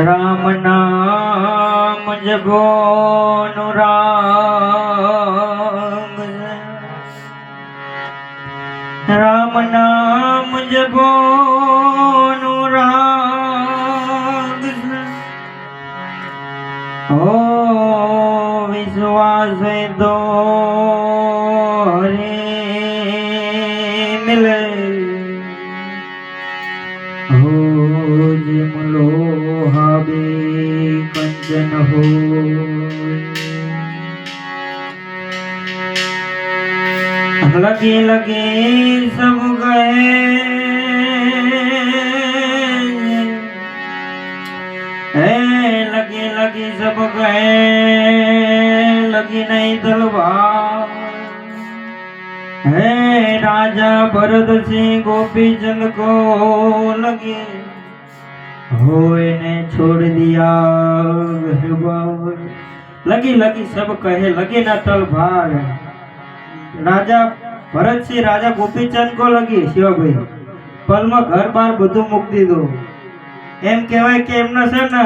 રામ નામ જગો રાગ રામ નામ જપો રાગ ઓ दो रे मिल हो जिमलो हबे कंचन हो लगे लगे सब गए लगे लगे सब गए લગી નહીં તલવાર હે રાજા ભરતસિંહ, ગોપીચંદ કો લગી. હોય ને છોડ દિયા લગી લગી, સબ કહે, લગી ના તલવાર રાજા ભરતસિંહ, રાજા ગોપીચંદ કો લગી, શિવાભાઈ. પલમાં ઘર બાર બધું મૂકી દીધું. એમ કહેવાય કે એમના છે ને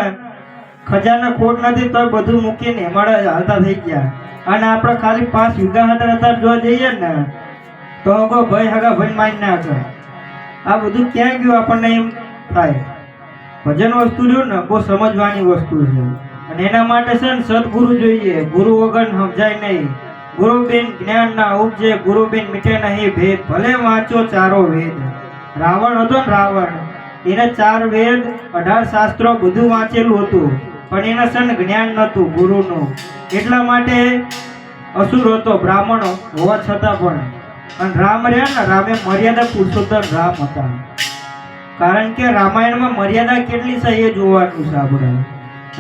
ખજાના ખોટ નથી તો બધું મૂકીને મળે હાલતા થઈ ગયા. અને આપણે ખાલી પાંચ વીઘા હતા હતા જોવા જઈએ ને, તો હગો ભાઈ હગા ભાઈ મારી નાખે. આ બધું ક્યાં ગયું આપણને એમ થાય. ભજન વસ્તુ રહ્યું ને, બહુ સમજવાની વસ્તુ છે. અને એના માટે છે ને, સદગુરુ જોઈએ. ગુરુ વગર સમજાય નહીં. ગુરુબેન જ્ઞાન ના ઉપજે, ગુરુબેન મીઠે નહીં ભેદ. ભલે વાંચો ચારો વેદ. રાવણ હતો ને રાવણ. એને ચાર વેદ, અઢાર શાસ્ત્રો બધું વાંચેલું હતું. પણ એને છે ને જ્ઞાન નહોતું ગુરુનું. એટલા માટે અસુર હતો, બ્રાહ્મણો, હોવા છતાં પણ. અને રામ રહ્યા ને, રામે મર્યાદા પુરુષોત્તમ રામ હતા. કારણ કે રામાયણમાં મર્યાદા કેટલી છે એ જોવાનું છે આપણે.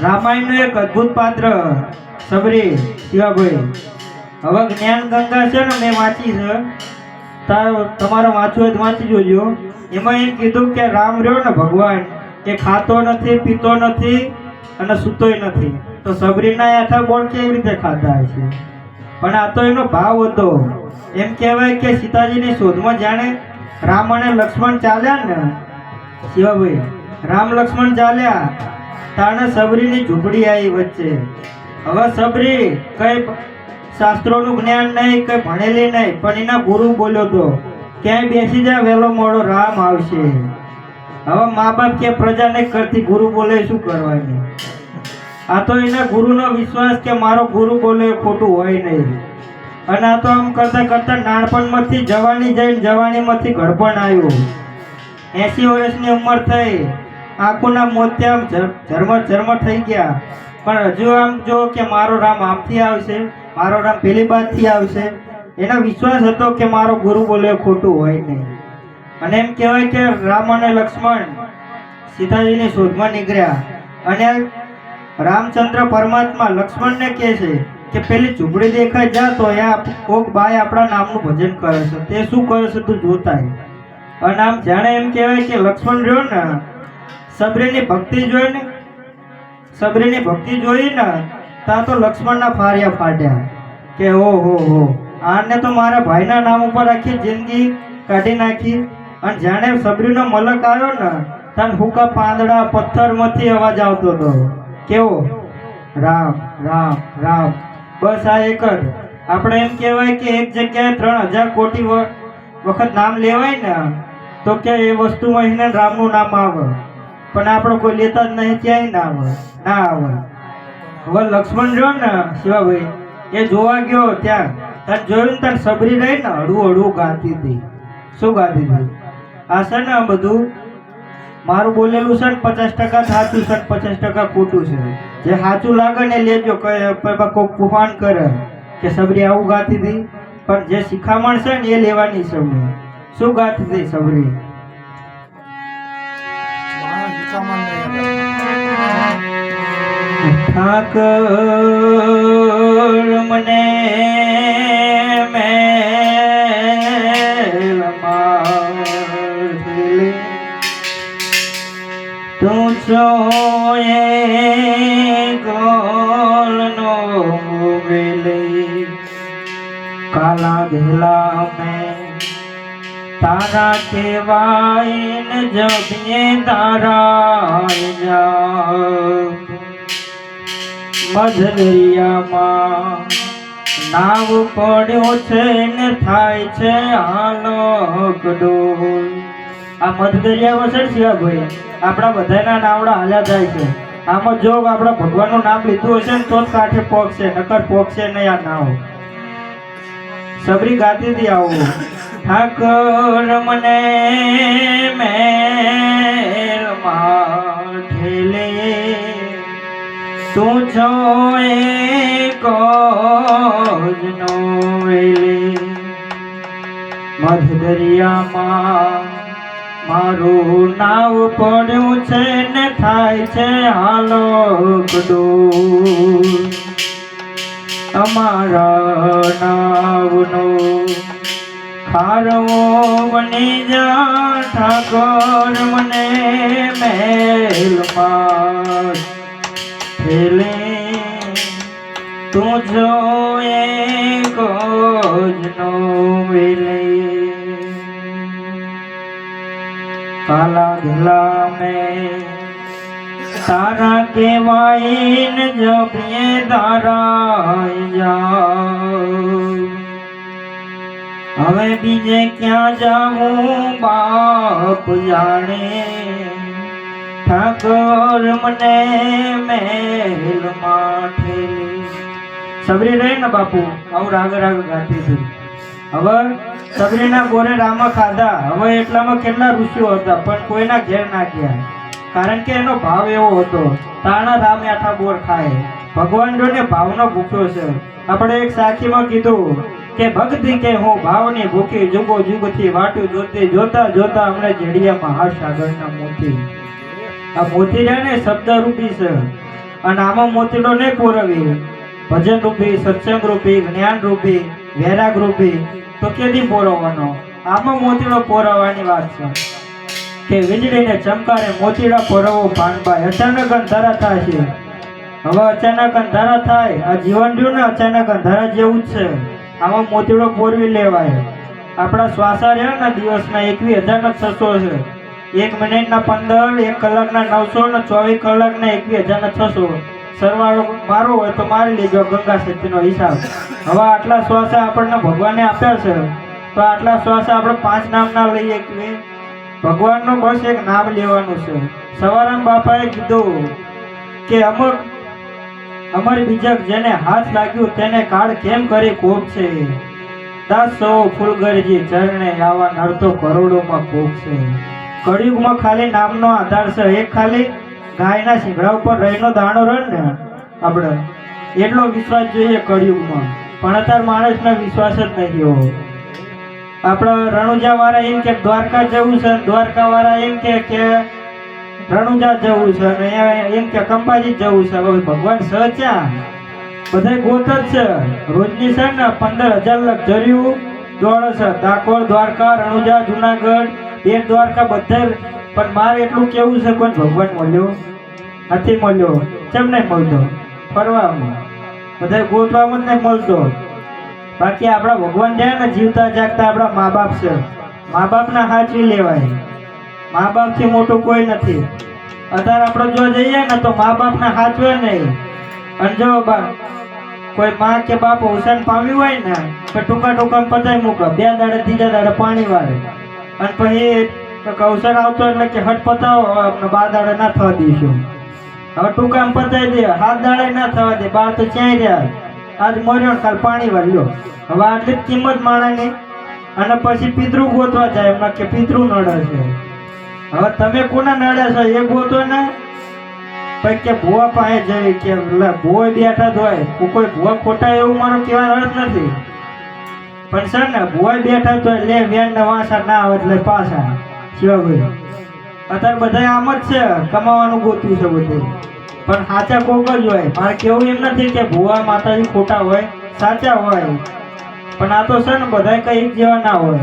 રામાયણનું એક અદ્ભુત પાત્ર સબરી શિવાભાઈ. હવે જ્ઞાન ગંગા છે ને, મેં વાંચી છે. તાર, તમારો વાંચવું હોય તો વાંચી જોજો. એમાં એમ કીધું કે રામ રહ્યો ને ભગવાન કે ખાતો નથી, પીતો નથી અને સૂતોય નથી. તો સબરીના આખા બોલ કેવી રીતે ખાધા હશે પણ આ તો એનો ભાવ હતો. એમ કહેવાય કે સીતાજીની શોધમાં જાણે રામ અને લક્ષ્મણ ચાલ્યા ને? શિવાભાઈ, રામ, લક્ષ્મણ ચાલ્યા. તાણે સબરીની ઝૂંપડી આવી વચ્ચે. હવે સબરી કઈ શાસ્ત્રોનું જ્ઞાન નહીં, કઈ ભણેલી નહીં, પણ એના ગુરુ બોલ્યો તો, ક્યાંય બેસી જા, વહેલો મોડો રામ આવશે. હવે મા બાપ કે પ્રજા નહીં કરતી, ગુરુ બોલે શું કરવાની? આ તો એના ગુરુનો વિશ્વાસ કે મારો ગુરુ બોલે ખોટું હોય નહીં. અને આ તો આમ કરતાં કરતાં નાનપણમાંથી જવાની જઈને જવાનીમાંથી ઘડપણ આવ્યું. એસી વર્ષની ઉંમર થઈ. આંખોના મોતિયા ઝરમર ઝરમર થઈ ગયા. પણ હજુ આમ જો કે મારો રામ આમથી આવશે, મારો રામ પેલી બાજથી આવશે, એનો વિશ્વાસ હતો કે મારો ગુરુ બોલે ખોટું હોય નહીં. અને એમ કહેવાય કે રામ અને લક્ષ્મણ સીતાજીની શોધમાં નીકળ્યા. અને રામચંદ્ર પરમાત્મા લક્ષ્મણને કહે છે કે પેલી ઝૂંપડી દેખાય, જા તો અહીંયા કોક બાય આપણા નામનું ભજન કરે છે. તે શું કરે છે તું જોતા અને આમ જાણે એમ કહેવાય કે લક્ષ્મણ રહ્યો ને સબરીની ભક્તિ જોઈને સબરીની ભક્તિ જોઈ ને ત્યાં તો લક્ષ્મણના ફાર્યા ફાટ્યા કે ઓ હો હો, આને તો મારા ભાઈના નામ ઉપર આખી જિંદગી કાઢી નાખી. અને જાણે સબરીનો મલક આવ્યો ને ત્યાં હુકા પાંદડા પથ્થરમાંથી અવાજ આવતો હતો. કેવો? રામ રામ રામ. બસ આ એક જ. આપણે એમ કહેવાય કે એક જગ્યાએ ત્રણ હજાર કોટી વખત નામ લેવાય ને, તો કે એ વસ્તુમાં એને રામનું નામ આવે. પણ આપણે કોઈ લેતા જ નહીં, ક્યાંય ના આવે. ના આવે. હવે લક્ષ્મણ રહ્યો ને, શિવાભાઈ, એ જોવા ગયો ત્યાં. તને જોયું ને ત્યાં સબરી રહી ને હળવું હળવું ગાતી હતી. શું ગાતી હતી? આ છે ને આ બધું મારું બોલેલું છે ને પચાસ ટકા સાચું છે પચાસ ટકા ખોટું છે. જે સાચું લાગે ને લેજો કોઈ કોઈક પુફાન કરે કે સબરી આવું ગાતી હતી. પણ જે શિખામણ છે ને એ લેવાની છે અમને. શું ગાતી હતી સબરી? ઠાકર તારા કેવાય જપીએ તારા જાપ મધદરિયામાં નાવ પડ્યો છે ને થાય છે આલોકડો આ મધદરિયામાં છે શિવાભાઈ આપણા બધાના નાવડા હાલ્યા જાય છે. આમાં જો આપણા ભગવાનનું નામ લીધું હશે ને તો જ કાંઠે પોકશે નકર પોકશે નહીં આ નાવ. સબરી ગાતી આવું. ઠાકોર મને મેલમાં માથેલે તું છો એક જ નો વેલે મધ દરિયામાં મારું નાવ પડ્યું છે ને થાય છે હાલો ડૂબ અમારા નાવનો ખારવો બની જા ઠાકોર મને મેલમાં ખેલે તું જો કોજનો વેલે. કાલા ઘેલા મેં તારા કેવાઈન જપીએ તારા હવે બીજે ક્યાં જાઉં બાપ જાણે? ઠાકોર મને મેલ ઠેલી સબરી રહી ને બાપુ, આવું રાગ રાગ ગાતી છું હવે સબરીના ગોરે રામા ખાધા. હવે એટલામાં કેટલા ઋષિઓ હતા, પણ કોઈના ઘેર ના ગયા. કારણ કે એનો ભાવ એવો હતો, તાણા રામ આઠા બોર ખાય. ભગવાન જોને ભાવનો ભૂખ્યો છે. આપણે એક સાખીમાં કીધું કે, ભક્તિ કે હું ભાવની ભૂખી જુગો જુગથી વાટું જોતી જોતા જોતા હમણાં જેડિયામાં મહાસાગરના મોતી. આ મોતી રહે ને શબ્દ રૂપી છે. અને આમાં મોતીડો નહીં પૂરવી. ભજન રૂપી સત્સંગ રૂપી જ્ઞાન રૂપી વૈરાગ રૂપી તો કેદી પોરવવાનો? આમાં મોતીડો પોરવવાની વાત છે. કે વીજળીને ચમકારે મોતીડા પોરવો ભાનભાઈ અચાનક અંધારા થાય છે. હવે અચાનક અંધારા થાય. આ જીવન રહ્યું ને અચાનક અંધારા જેવું જ છે. આમાં મોતીડો પોરવી લેવાય. આપણા શ્વાસા રહ્યા ને દિવસના એકવીસ હજાર છસો છે. એક મિનિટના પંદર, એક કલાકના નવસો ને ચોવીસ કલાકના એકવીસ હજારના છસો. સરવાળો મારો હોય તો મારી લેજો ગંગા શક્તિનો હિસાબ. હવે આટલા શ્વાસા આપણને ભગવાને આપ્યા છે. તો આટલા શ્વાસા આપણે પાંચ નામના લઈએ કે ભગવાનનું બસ એક નામ લેવાનું છે. સવારામ બાપાએ કીધું કે અમુક, અમર બીજક જેને હાથ લાગ્યું તેને કાળ કેમ કરી કોપ છે? દાસો ફૂલગરજી ચરણે આવા નડતો કરોડોમાં કોપ છે. કળિયુગમાં ખાલી નામનો આધાર છે. એક ખાલી ગાયના શીંગડા ઉપર રહીનો દાણો રહે ને આપણે. એટલો વિશ્વાસ જોઈએ કળિયુગમાં. પણ અત્યારે માણસનો વિશ્વાસ જ નહીં એવો આપણા રણુજા વાળા એમ કે દ્વારકા જવું છે દ્વારકા વાળા એમ કે કે રણુજા જવું છે અને એમ કે કંબાજી જવું છે. હવે ભગવાન સચ્યા બધા ગોત જ છે. રોજની છે ને પંદર હજાર લક્ઝરીયું દોડે છે. ડાકોર, દ્વારકા, રણુજા, જુનાગઢ, બેટ દ્વારકા બધા પણ મારે એટલું કેવું છે કોઈ ભગવાન મળ્યો? નથી મળ્યો. કેમ નહીં મળતો? ફરવામાં. બધા ગોતવામાં જ નહીં મળતો. બાકી આપણા ભગવાન છે ને જીવતા જાગતા આપણા મા બાપ છે. મા બાપના હાચવી લેવાય. મા બાપથી મોટું કોઈ નથી. અત્યારે આપણે જો જઈએ ને તો મા બાપને હાચવે નહીં. અને જો કોઈ માં કે બાપ અવસાન પામ્યું હોય ને, તો ટૂંકા ટૂંકા પતાવી મૂકે. બે દાડે ત્રીજા દાડે પાણી વાળે. અને પછી અવસર આવતો એટલે કે હટ પતાવો આપણે બાર દાડે ના થવા દઈશું. હવે ટૂંકા પતાવી દે. હાથ દાડે ના થવા દે. બાર તો ક્યાંય રહ્યા. આજ મર્યો કાલ પાણી વાળ્યો. હવે આટલી જ કિંમત માણાની. અને પછી પિતૃ ગોતવા જાય. એમના કે પિતૃ નડે છે. હવે તમે કોના નડે છો? એ ગોતો ને. પછી કે ભુવા પાસે જઈ કે ભુવા બેઠા જ કો- કોઈ ભુવા ખોટા એવું મારો કહેવાનો અર્થ નથી. પણ સર ને ભૂવા બેઠા તો લે વેન ને વાસા ના આવે એટલે પાછા. શિવાભાઈ અત્યારે બધા આમ જ છે. કમાવાનું ગોત્યું છે બધું. પણ સાચા કોક જ હોય. મારે કેવું એમ નથી કે ભુવા માતાજી ખોટા હોય, સાચા હોય. પણ આ તો છે ને બધા કઈ જેવા ના હોય.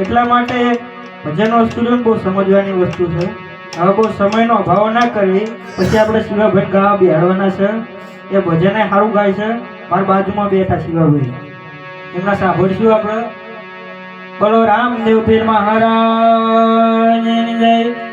એટલા માટે ભજન છે બહુ સમજવાની વસ્તુ છે. હવે બહુ સમયનો અભાવ ના કરવી. પછી આપણે શિવાભાઈ ગાવા બેહાડવાના છે. એ ભજને સારું ગાય છે. મારા બાજુમાં બેઠા શિવાભાઈ. એમના સાંભળશું આપણે. બોલો રામદેવ પીર મહારાજ જય.